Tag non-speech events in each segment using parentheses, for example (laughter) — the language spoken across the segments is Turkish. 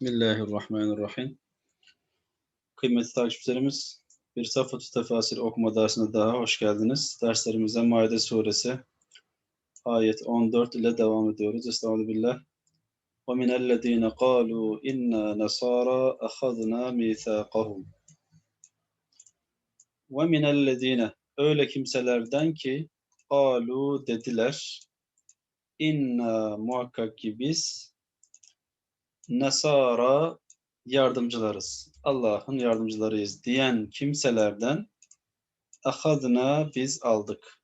Bismillahirrahmanirrahim. Kıymetli takipçilerimiz, bir Safat-ı Tefasir okuma dersine daha hoş geldiniz. Derslerimize Maide Suresi ayet 14 ile devam ediyoruz. Estağfirullah. وَمِنَ الَّذ۪ينَ قَالُوا اِنَّا نَصَارَى اَخَذْنَا مِيثَاقَهُمْ وَمِنَ الَّذ۪ينَ Öyle kimselerden ki قَالُوا dediler inna muhakkak ki biz Nasara yardımcılarız. Allah'ın yardımcılarıyız diyen kimselerden ahadna biz aldık.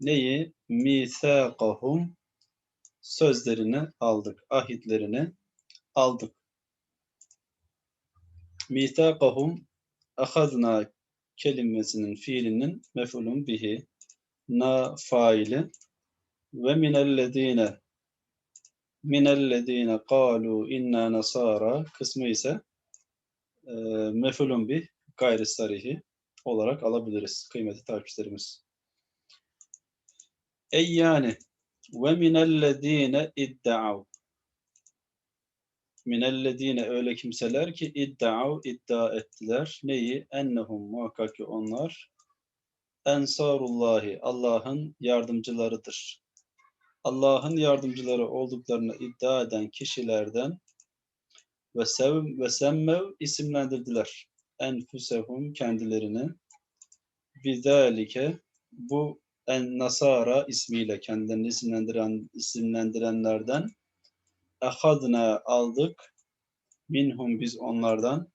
Neyi? Mithaqahum sözlerini aldık. Ahitlerini aldık. Mithaqahum ahadna kelimesinin fiilinin mef'ulun bihi na faili ve minellezine minellezine kalu inna nasara kısmı ise e, mefulun bir gayri sarihi olarak alabiliriz kıymetli takipçilerimiz. Ey yani ve minellezine idda'av minellezine öyle kimseler ki idda'av iddia ettiler. Neyi? Ennehum muhakkak ki onlar ensarullahi Allah'ın yardımcılarıdır. Allah'ın yardımcıları olduklarını iddia eden kişilerden ve sev ve semmev isimlendirdiler. Enfusehum kendilerini bizalike bu en nasara ismiyle kendilerini isimlendiren isimlendirenlerden ehadna aldık minhum biz onlardan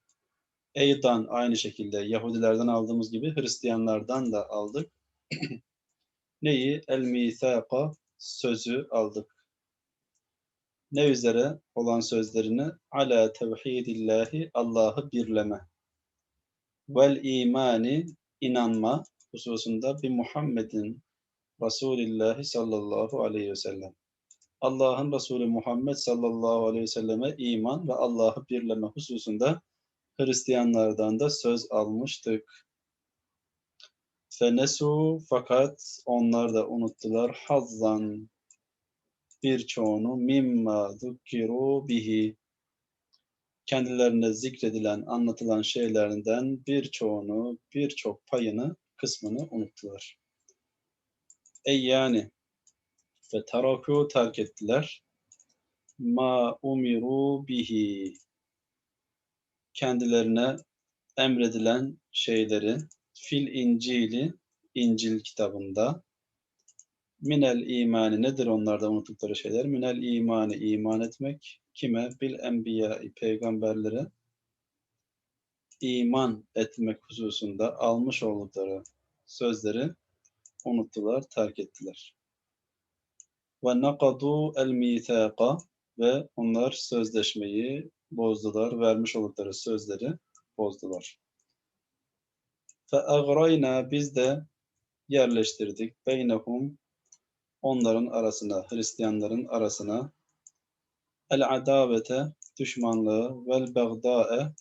eydan aynı şekilde Yahudilerden aldığımız gibi Hristiyanlardan da aldık. (clears throat) Neyi? El mithaka sözü aldık. Ne üzere olan sözlerini ala tevhidillahi Allah'ı birleme. Vel imani inanma hususunda bir Muhammedin Resulillahi sallallahu aleyhi ve sellem. Allah'ın Resulü Muhammed sallallahu aleyhi ve selleme iman ve Allah'ı birleme hususunda Hristiyanlardan da söz almıştık. Fenesu fakat onlar da unuttular hazzan birçoğunu mimma zukkiru bihi kendilerine zikredilen, anlatılan şeylerinden birçoğunu, birçok payını, kısmını unuttular. Ey yani ve taraku terk ettiler. Ma umiru bihi kendilerine emredilen şeyleri fil İncil'i İncil kitabında minel imani nedir onlarda unuttukları şeyler? Minel imani iman etmek kime? Bil enbiya peygamberlere iman etmek hususunda almış oldukları sözleri unuttular, terk ettiler. Ve nakadu el mithaka ve onlar sözleşmeyi bozdular, vermiş oldukları sözleri bozdular. Fe agrayna biz de yerleştirdik. Beynehum onların arasına, Hristiyanların arasına el adavete düşmanlığı vel begdae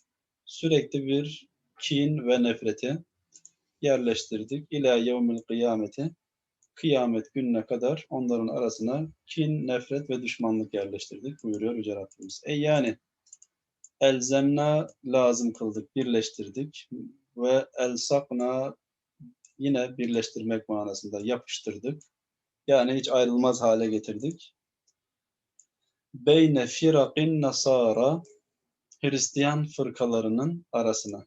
sürekli bir kin ve nefreti yerleştirdik. İlâ yevmil kıyameti kıyamet gününe kadar onların arasına kin, nefret ve düşmanlık yerleştirdik buyuruyor Yüce Rabbimiz. E yani elzemna lazım kıldık, birleştirdik ve elsakna yine birleştirmek manasında yapıştırdık. Yani hiç ayrılmaz hale getirdik. Beyne firakin nasara Hristiyan fırkalarının arasına.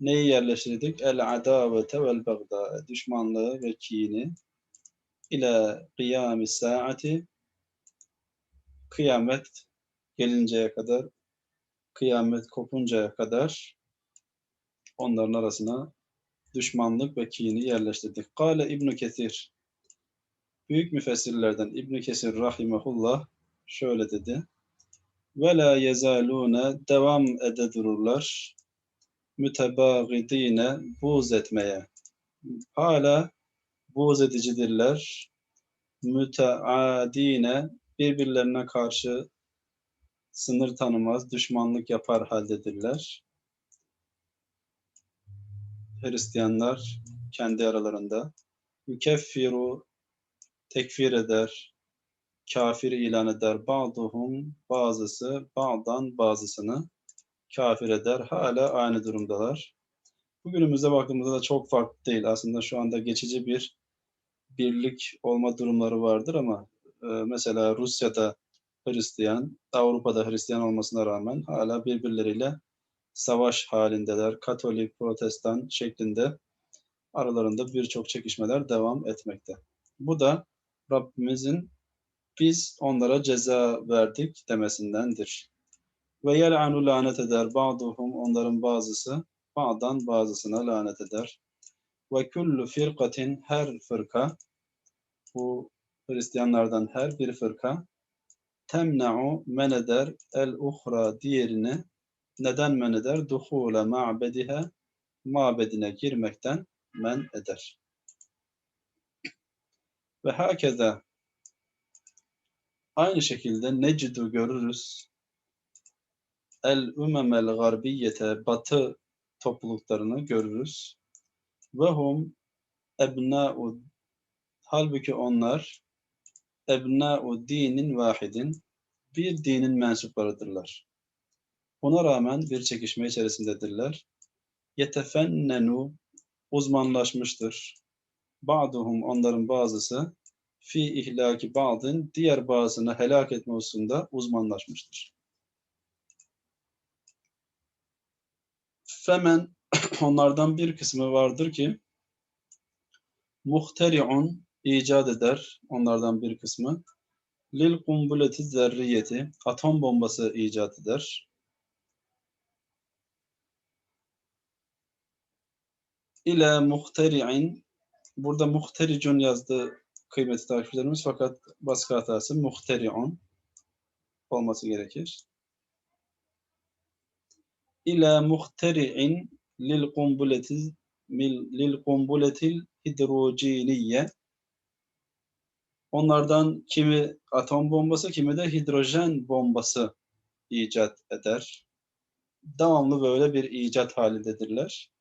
Neyi yerleştirdik? El adavete vel bagda düşmanlığı ve kini ile kıyami saati kıyamet gelinceye kadar kıyamet kopuncaya kadar onların arasına düşmanlık ve kini yerleştirdik. Kale İbn Kesir Büyük müfessirlerden İbn Kesir rahimehullah şöyle dedi. Ve la yezalune devam ede dururlar. Mütebagidine etmeye. Hala buz edicidirler. Müteadine birbirlerine karşı sınır tanımaz, düşmanlık yapar haldedirler. Hristiyanlar kendi aralarında yukeffiru tekfir eder, kafir ilan eder. Ba'duhum bazısı ba'dan bazısını kafir eder. Hala aynı durumdalar. Bugünümüzde baktığımızda da çok farklı değil. Aslında şu anda geçici bir birlik olma durumları vardır ama e, mesela Rusya'da Hristiyan, Avrupa'da Hristiyan olmasına rağmen hala birbirleriyle savaş halindeler. Katolik, Protestan şeklinde aralarında birçok çekişmeler devam etmekte. Bu da Rabbimizin biz onlara ceza verdik demesindendir. Ve yel'anu lanet eder ba'duhum onların bazısı ba'dan bazısına lanet eder. Ve kullu firkatin her fırka bu Hristiyanlardan her bir fırka temna'u men eder el uhra diğerini neden men eder? Duhule ma'bediha mabedine girmekten men eder. Ve hakeza aynı şekilde necidu görürüz el umemel garbiyete batı topluluklarını görürüz. Ve hum ebna'u halbuki onlar ebna'u dinin vahidin bir dinin mensuplarıdırlar. Buna rağmen bir çekişme içerisindedirler. Yetefennenu uzmanlaşmıştır. Ba'duhum onların bazısı fi ihlaki ba'dın diğer bazısını helak etme hususunda uzmanlaşmıştır. Femen (clears throat) onlardan bir kısmı vardır ki muhteri'un icat eder onlardan bir kısmı lil kumbuleti zerriyeti atom bombası icat eder. İle muhteri'in burada muhtericun yazdı kıymetli takipçilerimiz fakat baskı hatası muhteri'un olması gerekir. İle muhteri'in lil kumbuleti lil kumbuletil hidrojiniye Onlardan kimi atom bombası, kimi de hidrojen bombası icat eder. Devamlı böyle bir icat halindedirler.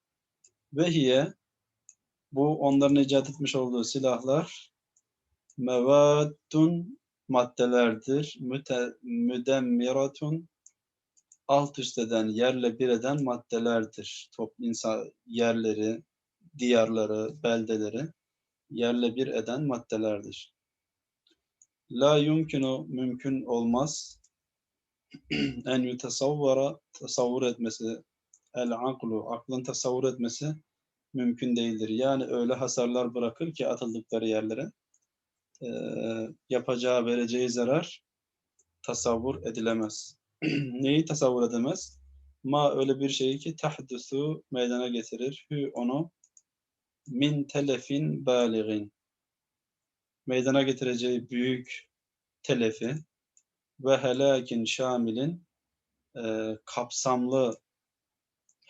Ve hiye bu onların icat etmiş olduğu silahlar mevaddun maddelerdir. Müte, müdemmiratun alt üst eden, yerle bir eden maddelerdir. Top, insan yerleri, diyarları, beldeleri yerle bir eden maddelerdir. La yumkinu mümkün olmaz (clears throat) en yutasavvara tasavvur etmesi el aklu aklın tasavvur etmesi mümkün değildir. Yani öyle hasarlar bırakır ki atıldıkları yerlere e, yapacağı vereceği zarar tasavvur edilemez. (clears throat) Neyi tasavvur edemez? Ma öyle bir şeyi ki tahdusu meydana getirir. Hü onu min telefin baligin meydana getireceği büyük telefi ve helakin şamilin e, kapsamlı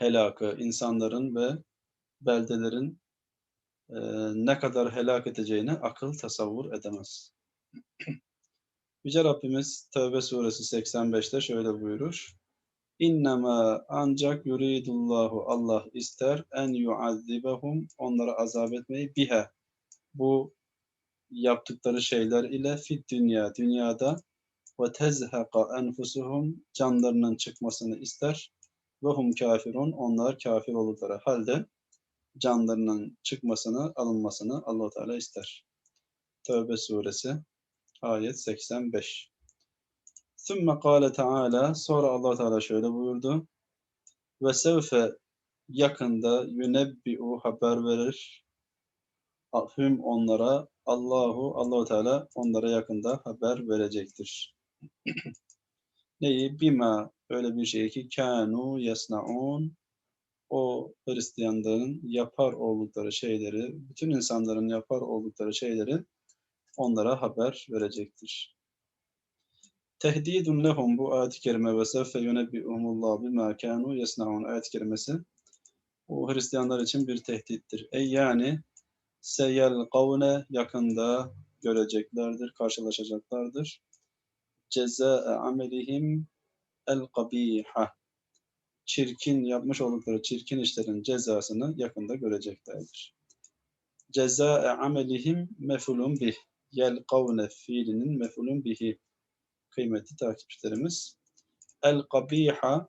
helakı insanların ve beldelerin e, ne kadar helak edeceğini akıl tasavvur edemez. (clears throat) Yüce Rabbimiz Tevbe suresi 85'te şöyle buyurur. İnnemâ ancak yuridullahu Allah ister en yuazzibahum onlara azap etmeyi bihe bu yaptıkları şeyler ile fit dünya dünyada ve tezheka enfusuhum canlarının çıkmasını ister ve hum kafirun onlar kafir oldukları halde canlarının çıkmasını alınmasını Allah Teala ister. Tövbe suresi ayet 85. Sümme kâle Teala sonra Allah Teala şöyle buyurdu. Ve sevfe yakında yunebbi'u haber verir. Hüm onlara Allahu Allahu Teala onlara yakında haber verecektir. Neyi? Bima öyle bir şey ki kanu yasnaun o Hristiyanların yapar oldukları şeyleri, bütün insanların yapar oldukları şeyleri onlara haber verecektir. Tehdidun lehum bu ayet-i kerime ve seffe yunebbi'umullahu bima kanu yasnaun ayet-i kerimesi o Hristiyanlar için bir tehdittir. Ey yani seyel kavne yakında göreceklerdir, karşılaşacaklardır. Ceza amelihim el kabiha çirkin yapmış oldukları çirkin işlerin cezasını yakında göreceklerdir. Ceza amelihim mefulun bih yelkavne fiilinin mef'ulün bihi kıymetli takipçilerimiz. El kabiha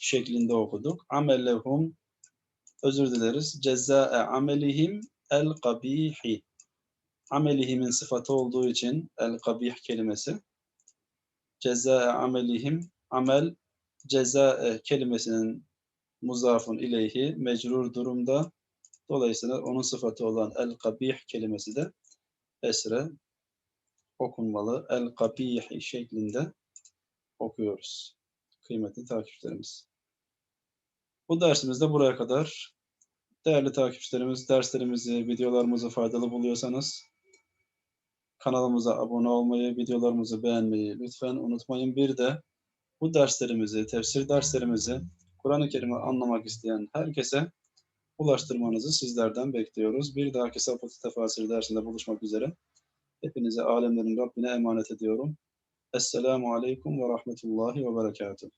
şeklinde okuduk. Amelehum özür dileriz. Cezae amelihim el kabihi. Amelihimin sıfatı olduğu için el kabih kelimesi. Cezae amelihim amel cezae kelimesinin muzafun ileyhi mecrur durumda. Dolayısıyla onun sıfatı olan el kabih kelimesi de esre okunmalı. El kabih şeklinde okuyoruz. Kıymetli takipçilerimiz. Bu dersimizde buraya kadar. Değerli takipçilerimiz, derslerimizi, videolarımızı faydalı buluyorsanız kanalımıza abone olmayı, videolarımızı beğenmeyi lütfen unutmayın. Bir de bu derslerimizi, tefsir derslerimizi Kur'an-ı Kerim'i anlamak isteyen herkese ulaştırmanızı sizlerden bekliyoruz. Bir dahaki Safat Tefasir dersinde buluşmak üzere. Hepinize alemlerin Rabbine emanet ediyorum. Esselamu Aleyküm ve Rahmetullahi ve Berekatuhu.